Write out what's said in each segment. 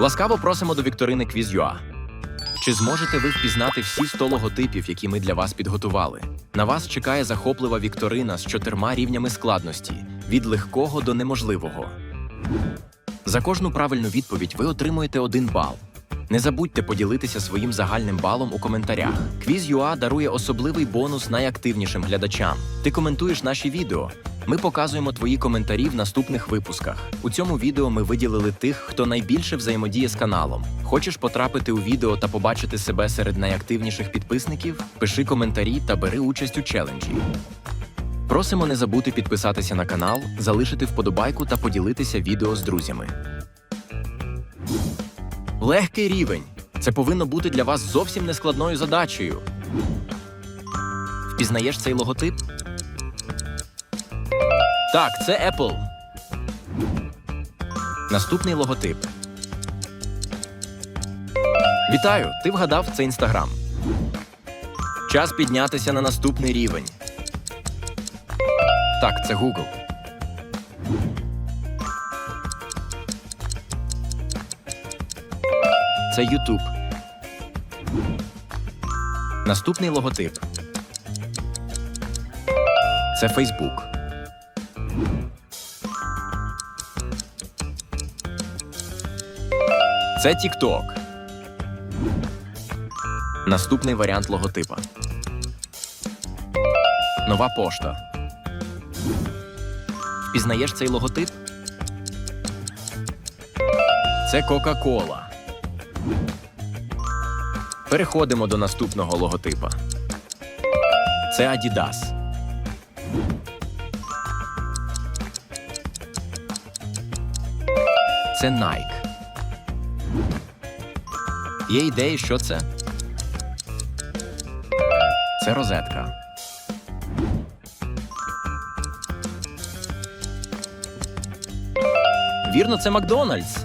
Ласкаво просимо до вікторини Quiz.ua. Чи зможете ви впізнати всі 100 логотипів, які ми для вас підготували? На вас чекає захоплива вікторина з чотирма рівнями складності від легкого до неможливого. За кожну правильну відповідь ви отримуєте один бал. Не забудьте поділитися своїм загальним балом у коментарях. Quiz.ua дарує особливий бонус найактивнішим глядачам. Ти коментуєш наші відео. Ми показуємо твої коментарі в наступних випусках. У цьому відео ми виділили тих, хто найбільше взаємодіє з каналом. Хочеш потрапити у відео та побачити себе серед найактивніших підписників? Пиши коментарі та бери участь у челенджі. Просимо не забути підписатися на канал, залишити вподобайку та поділитися відео з друзями. Легкий рівень. Це повинно бути для вас зовсім нескладною задачею. Впізнаєш цей логотип? Так, це Apple. Наступний логотип. Вітаю! Ти вгадав це Інстаграм. Час піднятися на наступний рівень. Так, це Google. Це YouTube. Наступний логотип. Це Facebook. Це TikTok. Наступний варіант логотипа. Нова пошта. Впізнаєш цей логотип? Це Coca-Cola. Переходимо до наступного логотипа. Це Adidas. Це Nike. Є ідеї, що це? Це розетка. Вірно, це Макдональдс.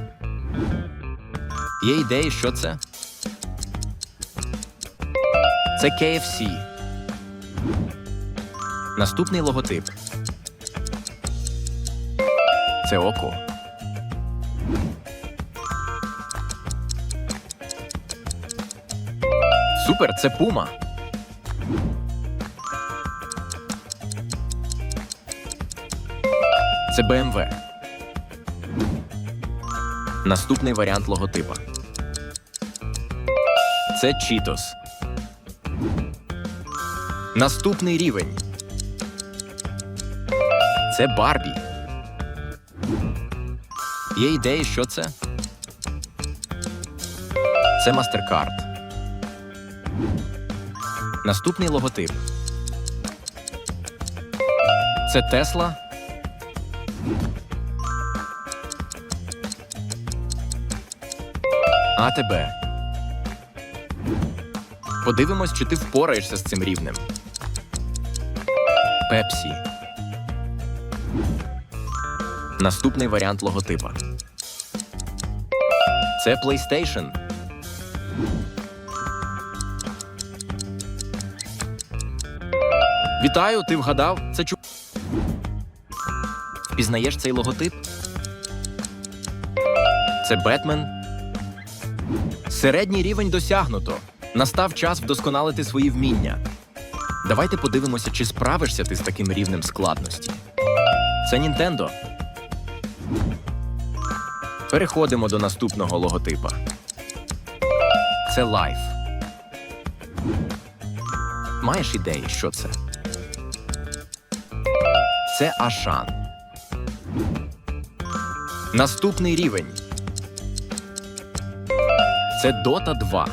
Є ідеї, що це? Це KFC. Наступний логотип. Це око. Супер, це пума. Це BMW. Наступний варіант логотипа. Це Cheetos. Наступний рівень. Це Барбі. Є ідеї, що це? Це MasterCard. Наступний логотип. Це Тесла. АТБ. Подивимось, чи ти впораєшся з цим рівнем. Пепсі. Наступний варіант логотипа. Це PlayStation. Вітаю, ти вгадав? Це чу. Впізнаєш цей логотип? Це Бетмен. Середній рівень досягнуто. Настав час вдосконалити свої вміння. Давайте подивимося, чи справишся ти з таким рівнем складності. Це Нінтендо. Переходимо до наступного логотипа. Це Life. Маєш ідеї, що це? Це Ашан. Наступний рівень. Це Dota 2.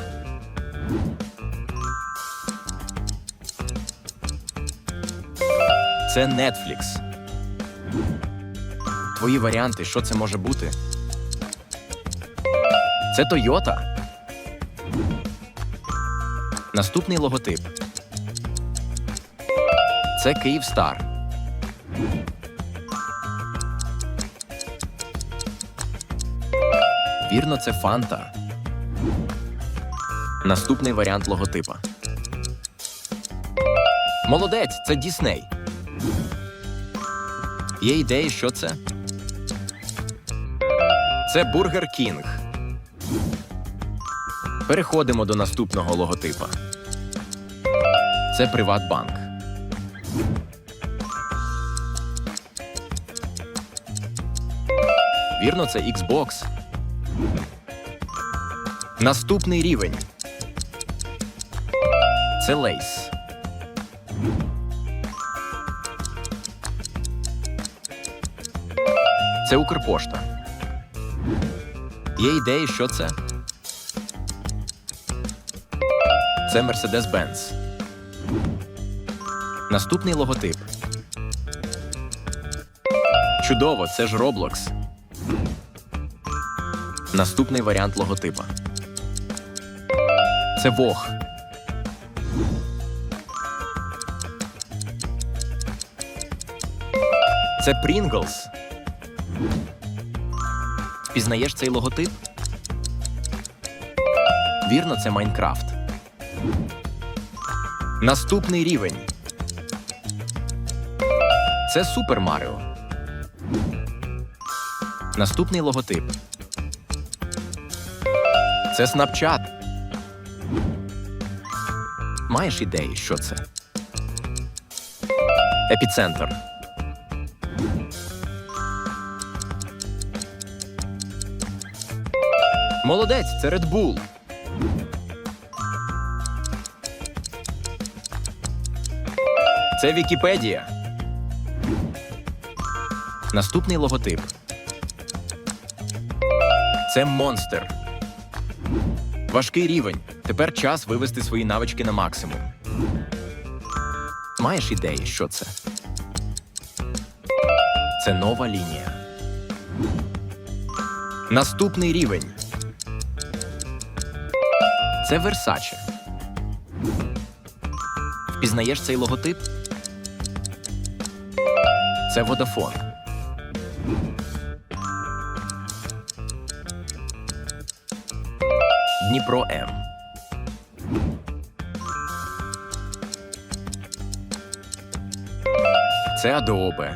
Це Netflix. Твої варіанти, що це може бути? Це Toyota. Наступний логотип. Це Київстар. Вірно, це Фанта. Наступний варіант логотипа. Молодець, це Дісней. Є ідеї, що це? Це Бургер Кінг. Переходимо до наступного логотипа. Це Приватбанк. Вірно, це Xbox. Наступний рівень. Це Лейс. Це Укрпошта. Є ідеї, що це? Це Mercedes-Benz. Наступний логотип. Чудово, це ж Roblox. Наступний варіант логотипа. Це Вог. Це Pringles. Пізнаєш цей логотип? Вірно, це Майнкрафт. Наступний рівень. Це Супер Маріо. Наступний логотип. Це Snapchat. Маєш ідеї, що це? Епіцентр. Молодець, це Red Bull. Це Вікіпедія. Наступний логотип. Це монстр. Важкий рівень. Тепер час вивести свої навички на максимум. Маєш ідеї, що це? Це нова лінія. Наступний рівень. Це Versace. Впізнаєш цей логотип? Це Vodafone. Дніпро М. Це Adobe.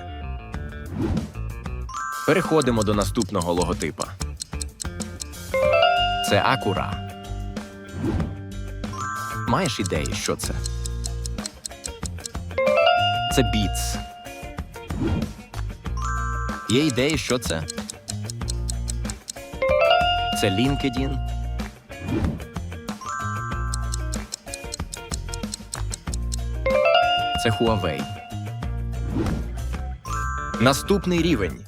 Переходимо до наступного логотипа. Це Acura. Маєш ідеї, що це? Це Beats. Є ідеї, що це? Це LinkedIn. Це Huawei. Наступний рівень.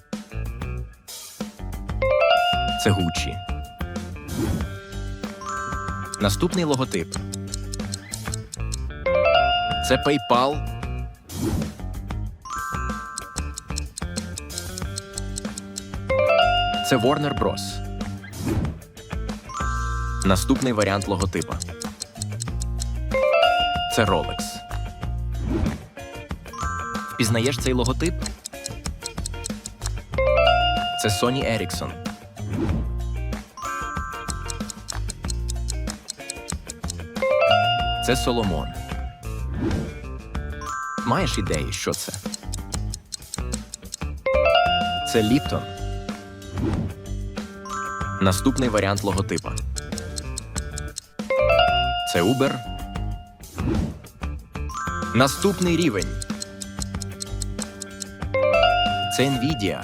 Це Gucci. Наступний логотип. Це PayPal. Це Warner Bros. Наступний варіант логотипа. Це Rolex. Впізнаєш цей логотип? Це Sony Ericsson. Це Solomon. Маєш ідеї, що це? Це Lipton. Наступний варіант логотипа. Це Uber. Наступний рівень. Це Nvidia.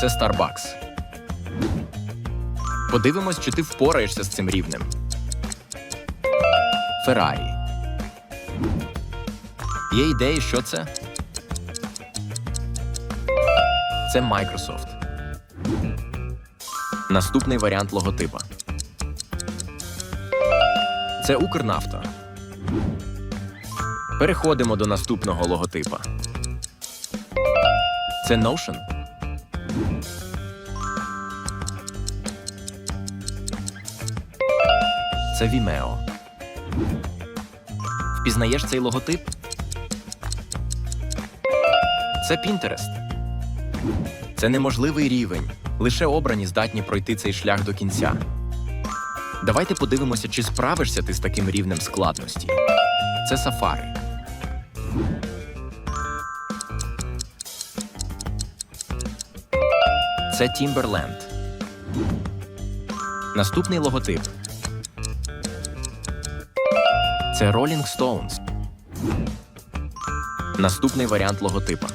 Це Starbucks. Подивимось, чи ти впораєшся з цим рівнем. Ferrari. Є ідеї, що це? Це Microsoft. Наступний варіант логотипа. Це Укрнафта. Переходимо до наступного логотипа. Це Notion. Це Vimeo. Впізнаєш цей логотип? Це Pinterest. Це неможливий рівень. Лише обрані здатні пройти цей шлях до кінця. Давайте подивимося, чи справишся ти з таким рівнем складності. Це Safari. Це Timberland. Наступний логотип. Це Rolling Stones. Наступний варіант логотипа.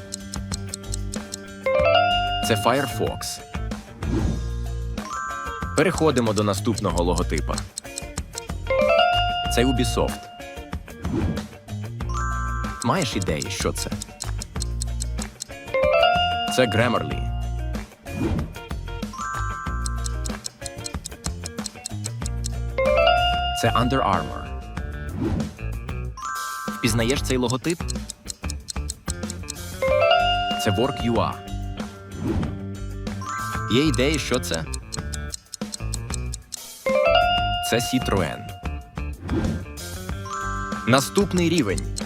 Це Firefox. Переходимо до наступного логотипа. Це Ubisoft. Маєш ідеї, що це? Це Grammarly. Це Under Armour. Впізнаєш цей логотип? Це Work.ua. Є ідеї, що це? Це Citroën. Наступний рівень.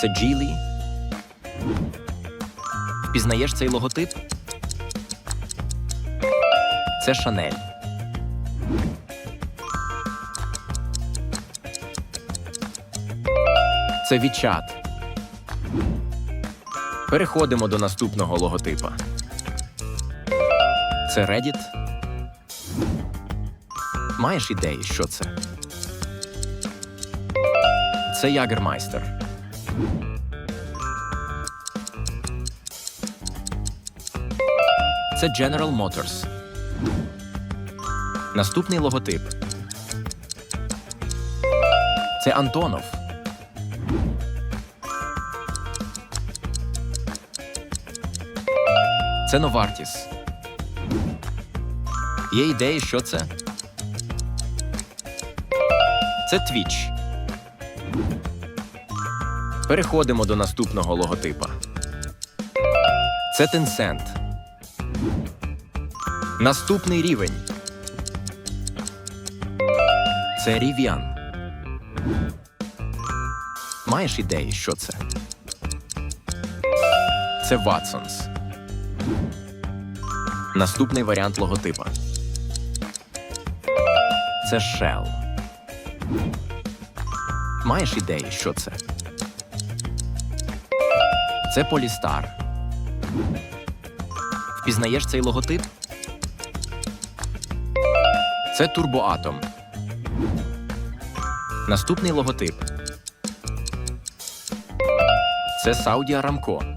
Це Geely. Впізнаєш цей логотип? Це Chanel. Це WeChat. Переходимо до наступного логотипа. Це Reddit. Маєш ідеї, що це? Це Ягермайстер. Це General Motors. Наступний логотип. Це Антонов. Це Новартіс. Є ідеї, що це? Це Twitch. Переходимо до наступного логотипа. Це Tencent. Наступний рівень. Це Rivian. Маєш ідеї, що це? Це Watsons. Наступний варіант логотипа. Це Shell. Маєш ідеї, що це? Це Polystar. Впізнаєш цей логотип? Це Турбоатом. Наступний логотип. Це Saudi Aramco.